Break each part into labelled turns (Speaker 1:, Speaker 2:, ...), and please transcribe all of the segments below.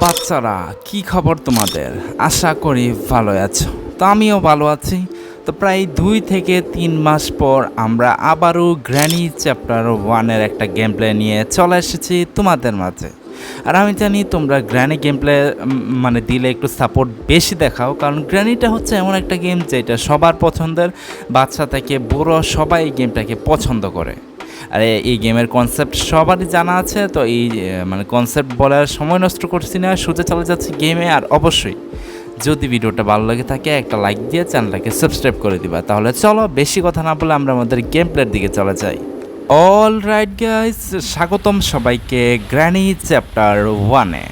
Speaker 1: বাচ্চারা, কি খবর তোমাদের? আশা করি ভালো আছো। তো আমিও ভালো আছি। তো প্রায় দুই থেকে তিন মাস পর আমরা আবারও গ্র্যানি চ্যাপ্টার ওয়ানের একটা গেম প্লে নিয়ে চলে এসেছি তোমাদের মাঝে। আর আমি জানি তোমরা গ্র্যানি গেম প্লে মানে দিলে একটু সাপোর্ট বেশি দেখাও, কারণ গ্র্যানিটা হচ্ছে এমন একটা গেম যেটা সবার পছন্দের, বাচ্চা থেকে বুড়ো সবাই গেমটাকে পছন্দ করে। আর, এই গেমের কনসেপ্ট সবারই জানা আছে, তো এই মানে কনসেপ্ট বলার সময় নষ্ট করছি না, সোজা চলে যাচ্ছি গেমে আর অবশ্যই যদি ভিডিওটা ভালো লাগে থাকে, একটা লাইক দিয়ে চ্যানেলটাকে সাবস্ক্রাইব করে দিবা। তাহলে চলো, বেশি কথা না বলে আমরা আমাদের গেম প্লের দিকে চলে যাই। অল রাইট গাইস স্বাগতম সবাইকে গ্র্যানি চ্যাপ্টার ওয়ানে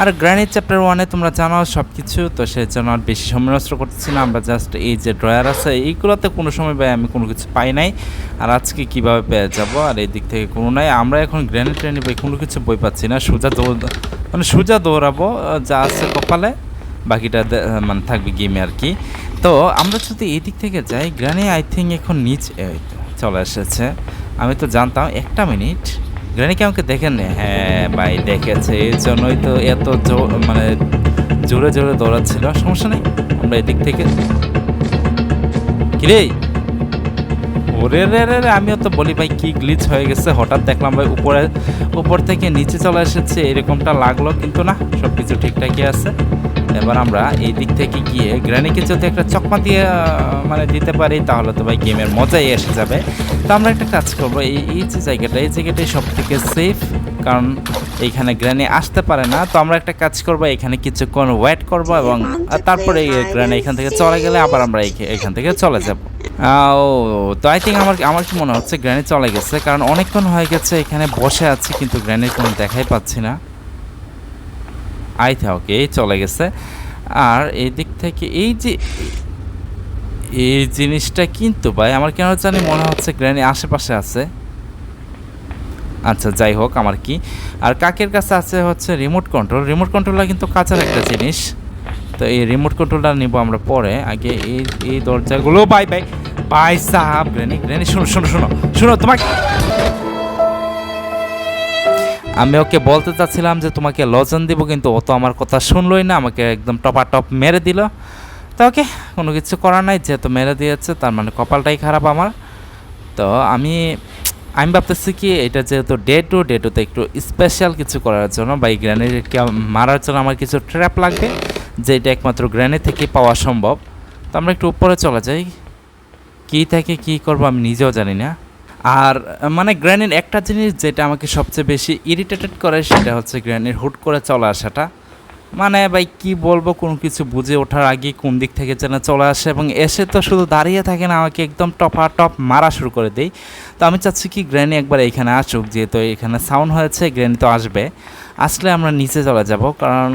Speaker 1: আর গ্র্যানি চ্যাপ্টার ওয়ানে তোমরা জানাও সব কিছু তো সেই জন্য আর বেশি সময় নষ্ট করতেছি না। আমরা জাস্ট এই যে ড্রয়ার আছে, এইগুলোতে কোনো সময় ভাই আমি কোনো কিছু পাই নাই। আর আজকে কীভাবে পেয়ে যাব আর এই দিক থেকে কোনো নাই। আমরা এখন গ্র্যানি ট্রেনে বই কোনো কিছু বই পাচ্ছি না। সোজা দৌড় মানে সোজা দৌড়াবো যা আছে কপালে, বাকিটা মানে থাকবে গেমে আর কি। তো আমরা যদি এই দিক থেকে যাই গ্র্যানি আই থিঙ্ক এখন নিচ চলে এসেছে। আমি তো জানতাম, একটা মিনিট। গ্র্যানি কি আমাকে দেখেন হ্যাঁ ভাই, দেখেছে। এই জন্যই তো এত মানে জোরে জোরে দৌড়াচ্ছিল। সমস্যা নেই, আমরা এদিক থেকে কিরে? ওরে রে রে রে আমিও তো বলি ভাই কি গ্লিচ হয়ে গেছে হঠাৎ দেখলাম ভাই উপরে উপর থেকে নিচে চলে এসেছে এরকমটা লাগল কিন্তু না সব কিছু ঠিকঠাকই আছে। এবার আমরা এই দিক থেকে গিয়ে গ্র্যানিকে যদি একটা চকমা দিয়ে মানে দিতে পারি তাহলে তো ভাই গেমের মজাই এসে যাবে। তো আমরা একটা কাজ করব এই এই যে জায়গাটা এই জায়গাটাই সব থেকে সেফ কারণ এইখানে গ্র্যানি আসতে পারে না। তো আমরা একটা কাজ করব এখানে কিছুক্ষণ ওয়েট করব এবং তারপরে গ্র্যানি এখান থেকে চলে গেলে আবার আমরা এই- এখান থেকে চলে যাব। ও, তো আই থিঙ্ক আমার আমার কি মনে হচ্ছে গ্র্যানি চলে গেছে, কারণ অনেকক্ষণ হয়ে গেছে, এখানে বসে আছি, কিন্তু গ্র্যানির কোনো দেখাই পাচ্ছি না। আই থা ওকে চলে গেছে। আর এই দিক থেকে এই যে এই জিনিসটা কিন্তু ভাই, আমার কেন জানি মনে হচ্ছে গ্র্যানি আশেপাশে আছে। আচ্ছা যাই হোক, আমার কি। আর কাকের কাছে আছে হচ্ছে রিমোট কন্ট্রোল রিমোট কন্ট্রোলটা কিন্তু কাঁচার একটা জিনিস। তো এই রিমোট কন্ট্রোলটা নিব আমরা পরে। আগে এই এই দরজাগুলো বাই বাই বাই সাহাব শোনো শোনো শোনো শোনো, তোমাকে আমি ওকে বলতে চাচ্ছিলাম যে তোমাকে লজন দিব, কিন্তু ও তো আমার কথা শুনলোই না, আমাকে একদম টপা টপ মেরে দিল। তো ওকে, কোনো কিছু করার নাই, যেহেতু মেরে দিয়েছে, তার মানে কপালটাই খারাপ আমার। তো আমি আমি ভাবতেছি কি, এটা যেহেতু ডে টু ডে টুতে একটু স্পেশাল কিছু করার জন্য, বা এই গ্র্যানেডকে মারার জন্য আমার কিছু ট্র্যাপ লাগবে, যেটা একমাত্র গ্র্যানেড থেকে পাওয়া সম্ভব। তো আমরা একটু উপরে চলে যাই। কী থেকে কী করব আমি নিজেও জানি না। আর মানে গ্র্যানির একটা জিনিস যেটা আমাকে সবচেয়ে বেশি ইরিটেটেড করে সেটা হচ্ছে গ্র্যানির হুট করে চলে আসাটা। মানে ভাই কি বলব, কোনো কিছু বুঝে ওঠার আগে কোন দিক থেকে যেন চলে আসে এবং এসে তো শুধু দাঁড়িয়ে থাকে না, আমাকে একদম টপা টপ মারা শুরু করে দেই তো আমি চাচ্ছি কি গ্র্যানি একবার এখানে আসুক, যেহেতু এখানে সাউন্ড হয়েছে, গ্র্যানি তো আসবে। আসলে আমরা নিচে চলে যাব, কারণ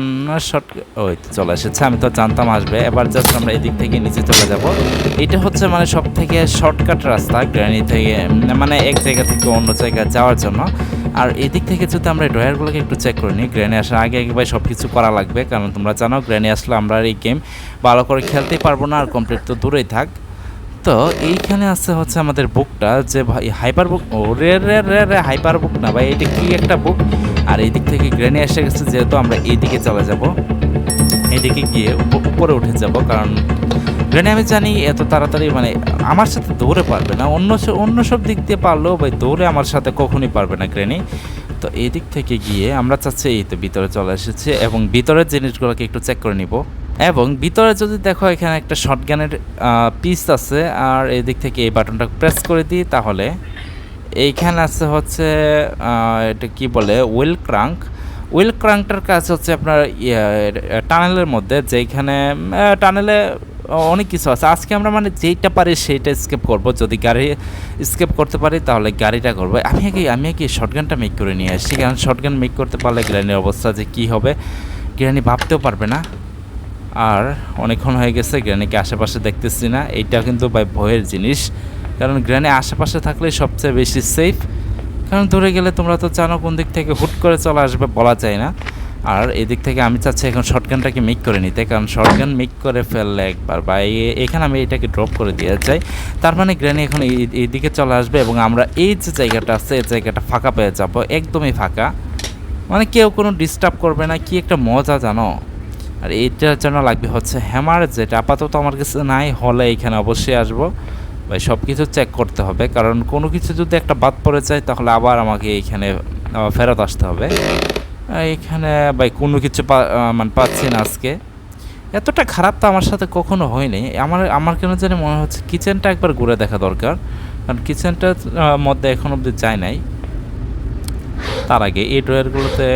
Speaker 1: শর্ট ওই চলে এসেছে, আমি তো জানতাম আসবে। এবার জাস্ট আমরা এদিক থেকে নিচে চলে যাব। এটা হচ্ছে মানে সব থেকে শর্টকাট রাস্তা গ্র্যানি থেকে মানে এক জায়গা থেকে অন্য জায়গায় যাওয়ার জন্য। আর এদিক থেকে যদি আমরা ড্রয়ারগুলোকে একটু চেক করে নিই গ্র্যানি আসার আগে একবার সব কিছু করা লাগবে, কারণ তোমরা জানো গ্র্যানি আসলে আমরা এই গেম ভালো করে খেলতেই পারব না, আর কমপ্লিট তো দূরেই থাক। তো এইখানে আছে হচ্ছে আমাদের বুকটা যে হাইপার বুক ও রে রে রে রে হাইপার বুক না ভাই, এটা কি একটা বুক আর এই দিক থেকে গ্রেনে এসে গেছে, যেহেতু আমরা এইদিকে চলে যাব। এইদিকে গিয়ে উপরে উঠে যাব, কারণ গ্রেনে আমি জানি এত তাড়াতাড়ি মানে আমার সাথে দৌড়ে পারবে না। অন্য অন্য সব দিক দিয়ে পারলেও ভাই দৌড়ে আমার সাথে কখনই পারবে না গ্রেনি। তো এই দিক থেকে গিয়ে আমরা চাচ্ছি এই তো ভিতরে চলে এসেছে, এবং ভিতরের জিনিসগুলোকে একটু চেক করে নিব। এবং ভিতরে যদি দেখো এখানে একটা শর্টগানের পিস আছে, আর এদিক থেকে এই বাটনটা প্রেস করে দিই, তাহলে এইখানে আছে হচ্ছে এটা কি বলে? উইল ক্রাঙ্ক উইল ক্রাঙ্কটার কাজ হচ্ছে আপনার টানেলের মধ্যে যেখানে টানেলে অনেক কিছু আছে। আজকে আমরা মানে যেইটা পারি সেইটা স্কেপ করব। যদি গাড়ি স্কেপ করতে পারি, তাহলে গাড়িটা করব। আমি আগে আমি আগে শর্টগানটা মেক করে নিয়ে আসছি কারণ শর্টগান মেক করতে পারলে গ্রানির অবস্থা যে কী হবে গ্রানি ভাবতেও পারবে না। আর অনেকক্ষণ হয়ে গেছে, গ্র্যানিকে আশেপাশে দেখতেছি না। এইটা কিন্তু ভাই ভয়ের জিনিস। কারণ গ্র্যানি আশেপাশে থাকলে সবচেয়ে বেশি সেফ কারণ ধরে গেলে তোমরা তো জানো কোন দিক থেকে হুট করে চলে আসবে বলা যায় না। আর এদিক থেকে আমি চাচ্ছি এখন শর্টগানটাকে মিক করে নিতে, কারণ শর্টগান মিক করে ফেললে একবার বা এখানে আমি এটাকে ড্রপ করে দিয়ে চাই তার মানে গ্র্যানি এখন এইদিকে চলে আসবে এবং আমরা এই যে জায়গাটা আছে, এই জায়গাটা ফাঁকা পেয়ে যাব, একদমই ফাঁকা। মানে কেউ কোনো ডিস্টার্ব করবে না, কি একটা মজা জানো? আর এইটার জন্য লাগবে হচ্ছে হ্যামার যেটা আপাতত আমার কাছে নাই, হলে এখানে অবশ্যই আসব। ভাই সব কিছু চেক করতে হবে। কারণ কোনো কিছু যদি একটা বাদ পড়ে যায়, তাহলে আবার আমাকে এইখানে ফেরত আসতে হবে। এখানে ভাই, কোনো কিছু মানে পাচ্ছি না আজকে। এতটা খারাপ তো আমার সাথে কখনো হয়নি। আমার আমার কেন জানি মনে হচ্ছে কিচেনটা একবার ঘুরে দেখা দরকার। কারণ কিচেনটার মধ্যে এখন অবধি যায় নাই। তার আগে এই ড্রয়ারগুলোতে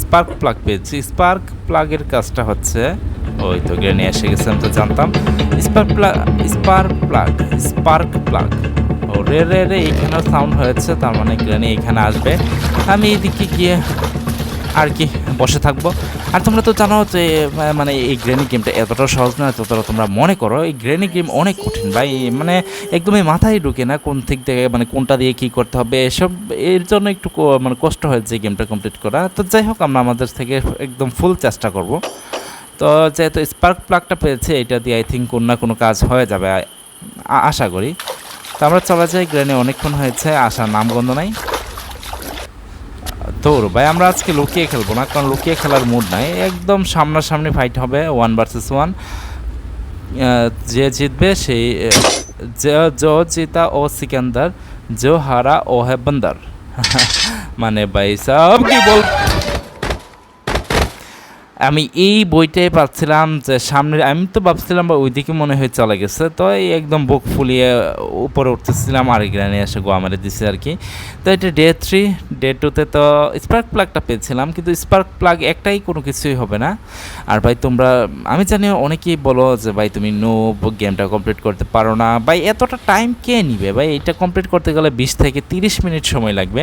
Speaker 1: স্পার্ক প্লাগ পেয়েছি। স্পার্ক প্লাগের কাজটা হচ্ছে, ওই তো গ্রেনে এসে গেছে, আমি তো জানতাম। Spark plug spark plug spark plug. রে রে রে, এখানেও সাউন্ড হয়েছে, তার মানে গ্রেনি এখানে আসবে। আমি এদিকে গিয়ে আর কি বসে থাকব। আর তোমরা তো জানো যে মানে এই গ্রেনি গেমটা এতটা সহজ না, যতটা তোমরা মনে করো, এই গ্রেনি গেম অনেক কঠিন ভাই মানে একদমই মাথায় ঢুকে না কোন দিক থেকে মানে কোনটা দিয়ে কী করতে হবে, এসব, এর জন্য একটু মানে কষ্ট হয় যে গেমটা কমপ্লিট করা। তো যাই হোক, আমরা আমাদের থেকে একদম ফুল চেষ্টা করব। তো যেহেতু স্পার্ক প্লাগটা পেয়েছে, এটা দিয়ে আই থিঙ্ক কোনো না কোনো কাজ হয়ে যাবে আশা করি। তো আমরা চলে যাই গ্রেনে অনেকক্ষণ হয়েছে, আসার নামগন্ধ নাই। তোর ভাই, আমরা আজকে লুকিয়ে খেলব না, কারণ লুকিয়ে খেলার মুড নাই। একদম সামনাসামনি ফাইট হবে ওয়ান ভার্সেস ওয়ান যে জিতবে সেই জো জিতা ও সিকান্দার, জো হারা ও হেবন্দার মানে ভাই, সব কি বল আমি এই বইটাই পাচ্ছিলাম যে সামনে আমি তো ভাবছিলাম বা ওইদিকে মনে হয় চলে গেছে, তো এই একদম বুক ফুলিয়ে উপরে উঠতেছিলাম আর গ্রানে এসে গোয়া মেরে দিছে আর কি তো এটা ডে থ্রি ডে টুতে তো স্পার্ক প্লাগটা পেয়েছিলাম, কিন্তু স্পার্ক প্লাগ একটাই কোনো কিছুই হবে না। আর ভাই তোমরা, আমি জানি অনেকেই বলো যে ভাই তুমি নো গেমটা কমপ্লিট করতে পারো না। ভাই এতটা টাইম কে নিবে? ভাই এটা কমপ্লিট করতে গেলে বিশ থেকে তিরিশ মিনিট সময় লাগবে।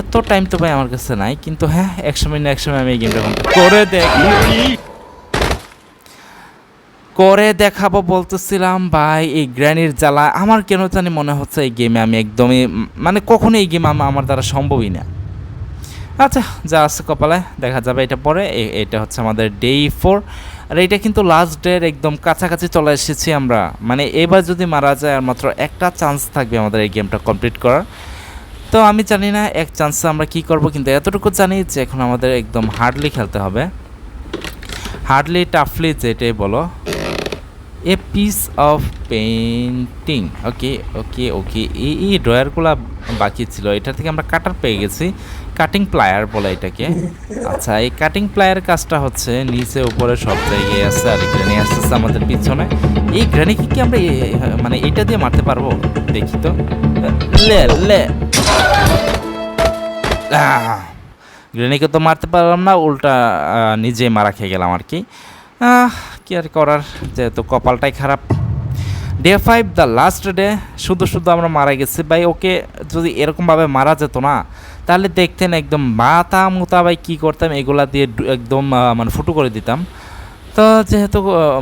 Speaker 1: এত টাইম তো ভাই আমার কাছে নাই, কিন্তু হ্যাঁ একশো মিনিট একশো আমি এই গেমটা করে দেখ। করে দেখাবো বলতেছিলাম, ভাই, এই গ্র্যানির জ্বালা আমার কেন জানি মনে হচ্ছে এই গেমে আমি একদমই মানে কখনো এই গেম আমার দ্বারা সম্ভবই না। আচ্ছা যা আছে কপালে, দেখা যাবে এটা পরে এটা হচ্ছে আমাদের ডে ফোর আর এটা কিন্তু লাস্ট ডের একদম কাছাকাছি চলে এসেছি আমরা। মানে এবার যদি মারা যায় আর মাত্র একটা চান্স থাকবে আমাদের এই গেমটা কমপ্লিট করার তো আমি জানি না, এক চান্সে আমরা কি করব, কিন্তু এতটুকু জানি যে এখন আমাদের একদম হার্ডলি খেলতে হবে। হার্ডলি টাফলি যেটাই বলো। A piece of painting okay okay okay এই এই ড্রয়ারগুলো বাকি ছিল, এটা থেকে আমরা কাটার পেয়ে গেছি কাটিং প্লায়ার বলে এটাকে। আচ্ছা এই কাটিং প্লায়ার কাজটা হচ্ছে নিচে, উপরে সব জায়গায় আছে, আর গ্রেনি আসতেছে আমাদের পিছনে। এই গ্রেনিকে কি আমরা মানে এটা দিয়ে মারতে পারব? দেখি তো। লে লে গ্রেনিকে তো মারতে পারলাম না উল্টা আহ, নিজে মারা খেয়ে গেলাম আর কি। কি আর করার যেহেতু কপালটাই খারাপ। Day five the last day শুধু শুধু আমরা মারা গেছি। ভাই ওকে যদি এরকমভাবে মারা যেত না তাহলে দেখতেন একদম মাথা মুতা ভাই কী করতাম এগুলা দিয়ে একদম মানে ফুটো করে দিতাম। তো যেহেতু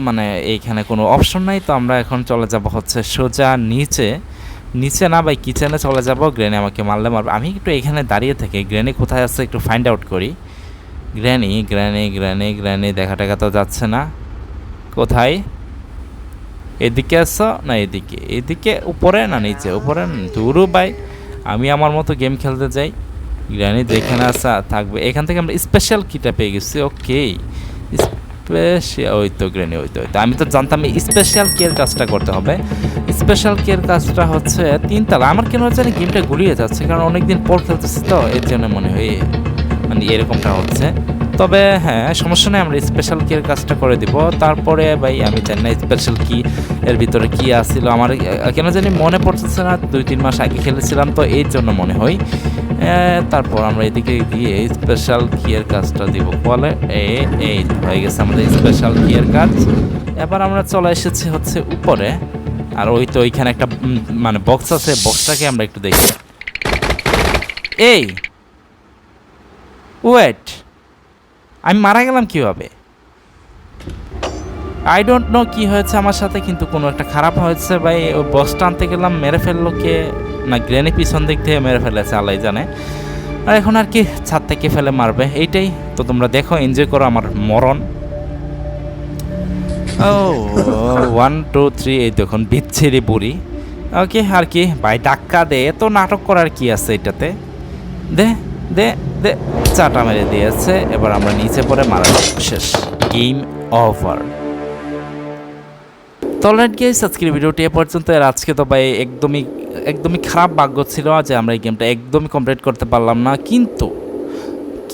Speaker 1: মানে এইখানে কোনো অপশন নাই তো আমরা এখন চলে যাব হচ্ছে সোজা নিচে। নিচে না ভাই কিচেনে চলে যাব গ্রেনে আমাকে মারলে মারবে। আমি একটু এখানে দাঁড়িয়ে থেকে। গ্রেনে কোথায় আছে একটু ফাইন্ড আউট করি। গ্র্যানি গ্র্যানি গ্র্যানি গ্র্যানি দেখা টাকা তো যাচ্ছে না। কোথায়? এদিকে আসছো না, এদিকে। এদিকে উপরে না নিচে? উপরে দূরও ভাই। আমি আমার মতো গেম খেলতে যাই। গ্র্যানি যেখানে আসা থাকবে। এখান থেকে আমরা স্পেশাল কিটা পেয়ে গেছি। ওকে স্পেশাল ওই তো গ্রেনি ওই তো ওই তো। আমি তো জানতাম স্পেশাল কেয়ার কাজটা করতে হবে। স্পেশাল কেয়ার কাজটা হচ্ছে তিনতলা। আমার কেন জানি গেমটা গুলিয়ে যাচ্ছে, কারণ অনেকদিন পর খেলতেছি তো, এর জন্য মনে হয় মানে এরকমটা হচ্ছে। তবে হ্যাঁ সমস্যা নেই, আমরা স্পেশাল কেয়ার কাজটা করে দিব। তারপরে ভাই, আমি জানি না স্পেশাল কি, এর ভিতরে কি আসছিল আমার, কেন জানি মনে পড়তেছে না দুই তিন মাস আগে খেলেছিলাম তো এই জন্য মনে হয়। তারপর আমরা এদিকে গিয়ে স্পেশাল কিয়ের কাজটা দিব। বলে এই হয়ে গেছে আমাদের স্পেশাল কিয়ের কাজ। এবার আমরা চলে এসেছি হচ্ছে উপরে। আর ওই তো ওইখানে একটা মানে বক্স আছে বক্সটাকে আমরা একটু দেখি। এই! ওয়েট আমি মারা গেলাম কীভাবে? আই ডোন্ট নো কি হয়েছে আমার সাথে, কিন্তু কোনো একটা খারাপ হয়েছে ভাই। ওই বক্সটা আনতে গেলাম, মেরে ফেলল কে? না গ্রেনি পিছন দিক থেকে মেরে ফেলেছে আল্লাহ জানে। আর এখন আর কি ছাদ থেকে ফেলে মারবে, এইটাই। তো তোমরা দেখো এনজয় করো আমার মরণ। ও ওয়ান টু থ্রি এই দেখুন, বিচ্ছিরি বুড়ি। ওকে, আর কি, ভাই ডাক্কা দে, এত নাটক করার কি আছে এটাতে? দে দে দে, চাটা মেরে দিয়েছে, এবার আমরা নিচে পড়ে মারা। শেষ গেম ওভার তো গেস আজকের ভিডিওটি এ পর্যন্ত, আর আজকে তো ভাই, একদমই একদমই খারাপ ভাগ্য ছিল যে আমরা এই গেমটা একদমই কমপ্লিট করতে পারলাম না। কিন্তু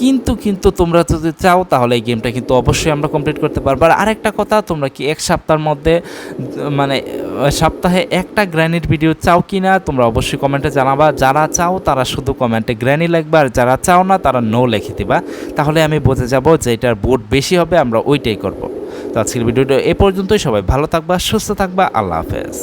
Speaker 1: কিন্তু কিন্তু তোমরা যদি চাও তাহলে এই গেমটা কিন্তু অবশ্যই আমরা কমপ্লিট করতে পারব। আর আরেকটা কথা, তোমরা কি এক সপ্তাহের মধ্যে মানে সপ্তাহে একটা গ্র্যানির ভিডিও চাও কি না তোমরা অবশ্যই কমেন্টে জানাবা। যারা চাও তারা শুধু কমেন্টে গ্র্যানি লিখবা, আর যারা চাও না তারা নো লিখে দিবা। তাহলে আমি বোঝে যাব যে এটার বোর্ড বেশি হবে, আমরা ওইটাই করব। তো আজকের ভিডিওটা এ পর্যন্তই। সবাই ভালো থাকবা, সুস্থ থাকবা। আল্লাহ হাফেজ।